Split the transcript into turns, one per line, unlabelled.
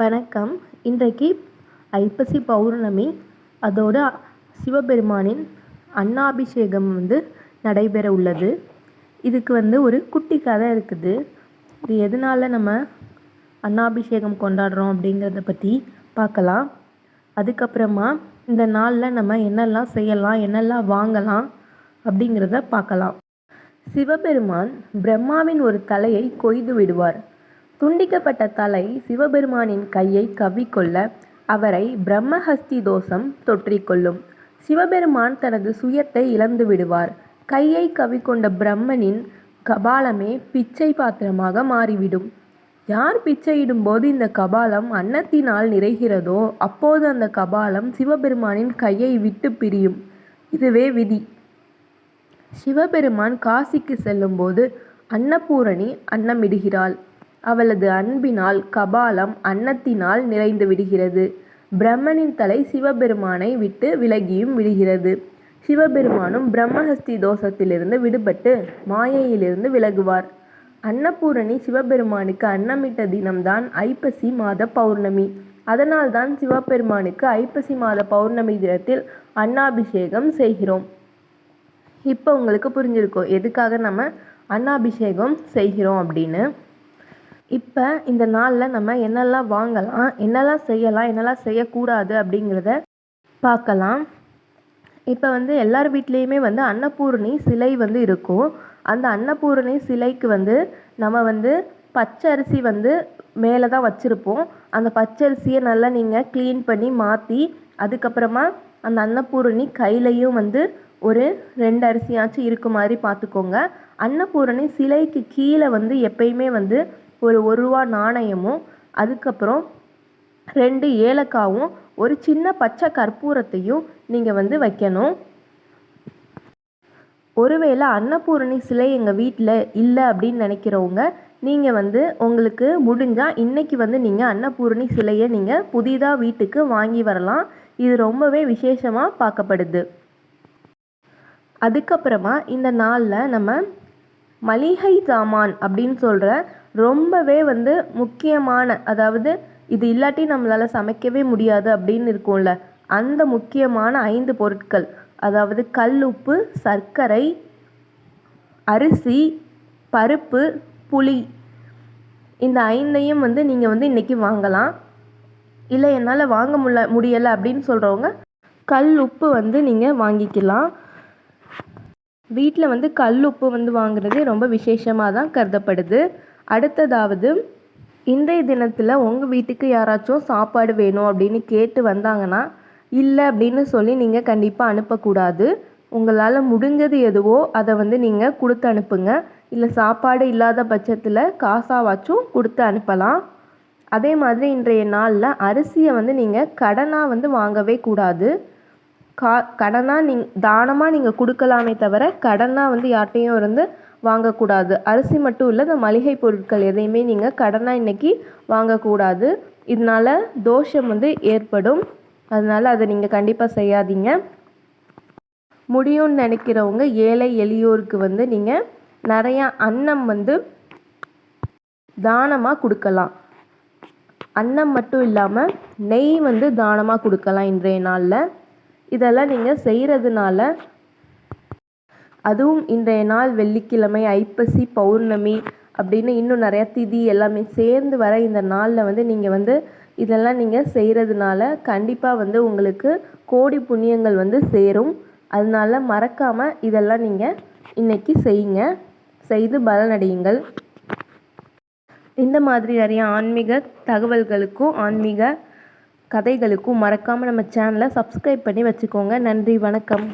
வணக்கம். இன்றைக்கு ஐப்பசி பௌர்ணமி. அதோட சிவபெருமானின் அன்னாபிஷேகம் வந்து நடைபெற உள்ளது. இதுக்கு வந்து ஒரு குட்டி கதை இருக்குது. இது எதனால் நம்ம அன்னாபிஷேகம் கொண்டாடுறோம் அப்படிங்கிறத பற்றி பார்க்கலாம் அதுக்கப்புறமா இந்த நாளில் நம்ம என்னெல்லாம் செய்யலாம் என்னெல்லாம் வாங்கலாம் அப்படிங்கிறத பார்க்கலாம் சிவபெருமான் பிரம்மாவின் ஒரு தலையை கொய்து விடுவார். துண்டிக்கப்பட்ட தலை சிவபெருமானின் கையை கவ்விக்கொள்ள அவரை பிரம்மஹஸ்தி தோஷம் தொற்றிக்கொள்ளும். சிவபெருமான் தனது சுயத்தை இழந்து விடுவார். கையை கவிக்கொண்ட பிரம்மனின் கபாலமே பிச்சை பாத்திரமாக மாறிவிடும். யார் பிச்சையிடும்போது இந்த கபாலம் அன்னத்தினால் நிறைகிறதோ அப்போது அந்த கபாலம் சிவபெருமானின் கையை விட்டு பிரியும். இதுவே விதி. சிவபெருமான் காசிக்கு செல்லும்போது அன்னபூரணி அன்னமிடுகிறாள். அவளது அன்பினால் கபாலம் அன்னத்தினால் நிறைந்து விடுகிறது. பிரம்மனின் தலை சிவபெருமானை விட்டு விலகியும் விடுகிறது. சிவபெருமானும் பிரம்மஹஸ்தி தோஷத்திலிருந்து விடுபட்டு மாயையிலிருந்து விலகுவார். அன்னபூரணி சிவபெருமானுக்கு அன்னமிட்ட தினம்தான் ஐப்பசி மாத பௌர்ணமி. அதனால்தான் சிவபெருமானுக்கு ஐப்பசி மாத பௌர்ணமி தினத்தில் அன்னாபிஷேகம் செய்கிறோம். இப்போ உங்களுக்கு புரிஞ்சிருக்கும் எதுக்காக நம்ம அன்னாபிஷேகம் செய்கிறோம் அப்படின்னு? இப்போ இந்த நாளில் நம்ம என்னெல்லாம் வாங்கலாம் என்னெல்லாம் செய்யலாம் என்னெல்லாம் செய்யக்கூடாது அப்படிங்கிறத பார்க்கலாம். இப்போ வந்து எல்லார் வீட்லேயுமே வந்து அன்னபூரணி சிலை வந்து இருக்கும். அந்த அன்னபூரணி சிலைக்கு வந்து நம்ம வந்து பச்சரிசி வந்து மேலே தான் வச்சுருப்போம். அந்த பச்சரிசியை நல்லா நீங்கள் க்ளீன் பண்ணி மாற்றி அதுக்கப்புறமா அந்த அன்னபூரணி கையிலையும் வந்து ஒரு ரெண்டு அரிசியாச்சும் இருக்க மாதிரி பார்த்துக்கோங்க. அன்னபூரணி சிலைக்கு கீழே வந்து எப்பயுமே வந்து ஒரு ஒரு ரூபா நாணயமும் அதுக்கப்புறம் ரெண்டு ஏலக்காவும் ஒரு சின்ன பச்சை கற்பூரத்தையும் நீங்கள் வந்து வைக்கணும். ஒருவேளை அன்னபூரணி சிலை எங்கள் வீட்டில் இல்லை அப்படின்னு நினைக்கிறவங்க நீங்கள் வந்து உங்களுக்கு முடிஞ்சால் இன்றைக்கி வந்து நீங்கள் அன்னபூரணி சிலையை நீங்கள் புதிதாக வீட்டுக்கு வாங்கி வரலாம். இது ரொம்பவே விசேஷமாக பார்க்கப்படுது. அதுக்கப்புறமா இந்த நாளில் நம்ம மளிகை சாமான் அப்படின்னு சொல்கிற ரொம்பவே வந்து முக்கியமான அதாவது இது இல்லாட்டி நம்மளால் சமைக்கவே முடியாது அப்படின்னு இருக்கும்ல அந்த முக்கியமான ஐந்து பொருட்கள். அதாவது கல் உப்பு சர்க்கரை அரிசி பருப்பு புளி. இந்த ஐந்தையும் வந்து நீங்கள் வந்து இன்றைக்கி வாங்கலாம். இல்லை என்னால் வாங்க முடியல முடியலை அப்படின்னு சொல்கிறவங்க கல் உப்பு வந்து நீங்கள் வாங்கிக்கலாம். வீட்டில் வந்து கல் உப்பு வந்து வாங்குறது ரொம்ப விசேஷமாக தான் கருதப்படுது. அடுத்ததாவது இன்றைய தினத்தில் உங்கள் வீட்டுக்கு யாராச்சும் சாப்பாடு வேணும் அப்படின்னு கேட்டு வந்தாங்கன்னா இல்லை அப்படின்னு சொல்லி நீங்கள் கண்டிப்பாக அனுப்பக்கூடாது. உங்களால் முடிஞ்சது எதுவோ அதை வந்து நீங்கள் கொடுத்து அனுப்புங்க. இல்லை சாப்பாடு இல்லாத பட்சத்தில் காசாவாச்சும் கொடுத்து அனுப்பலாம். அதே மாதிரி இன்றைய நாளில் அரிசியை வந்து நீங்கள் கடனாக வந்து வாங்கவே கூடாது. கா கடனாக நீங் தானமாக நீங்கள் கொடுக்கலாமே தவிர கடனாக வந்து யார்கிட்டையும் இருந்து வாங்கக்கூடாது. அரிசி மட்டும் இல்லை இந்த மளிகை பொருட்கள் எதையுமே நீங்கள் கடனாக இன்றைக்கி வாங்கக்கூடாது. இதனால் தோஷம் வந்து ஏற்படும். அதனால் அதை நீங்கள் கண்டிப்பாக செய்யாதீங்க. முடியும்னு நினைக்கிறவங்க ஏழை எளியோருக்கு வந்து நீங்கள் நிறையா அன்னம் வந்து தானமாக கொடுக்கலாம். அன்னம் மட்டும் இல்லாமல் நெய் வந்து தானமாக கொடுக்கலாம் இன்றைய நாளில். இதெல்லாம் நீங்கள் செய்கிறதுனால அதுவும் இன்றைய நாள் வெள்ளிக்கிழமை ஐப்பசி பௌர்ணமி அப்படின்னு இன்னும் நிறையா திதி எல்லாமே சேர்ந்து வர இந்த நாளில் வந்து நீங்கள் வந்து இதெல்லாம் நீங்கள் செய்கிறதுனால கண்டிப்பாக வந்து உங்களுக்கு கோடி புண்ணியங்கள் வந்து சேரும். அதனால மறக்காமல் இதெல்லாம் நீங்கள் இன்றைக்கி செய்யுங்க. செய்து பலனடையுங்கள். இந்த மாதிரி நிறைய ஆன்மீக தகவல்களுக்கும் ஆன்மீக கதைகளுக்கும் மறக்காமல் நம்ம சேனலை சப்ஸ்கிரைப் பண்ணி வச்சுக்கோங்க. நன்றி வணக்கம்.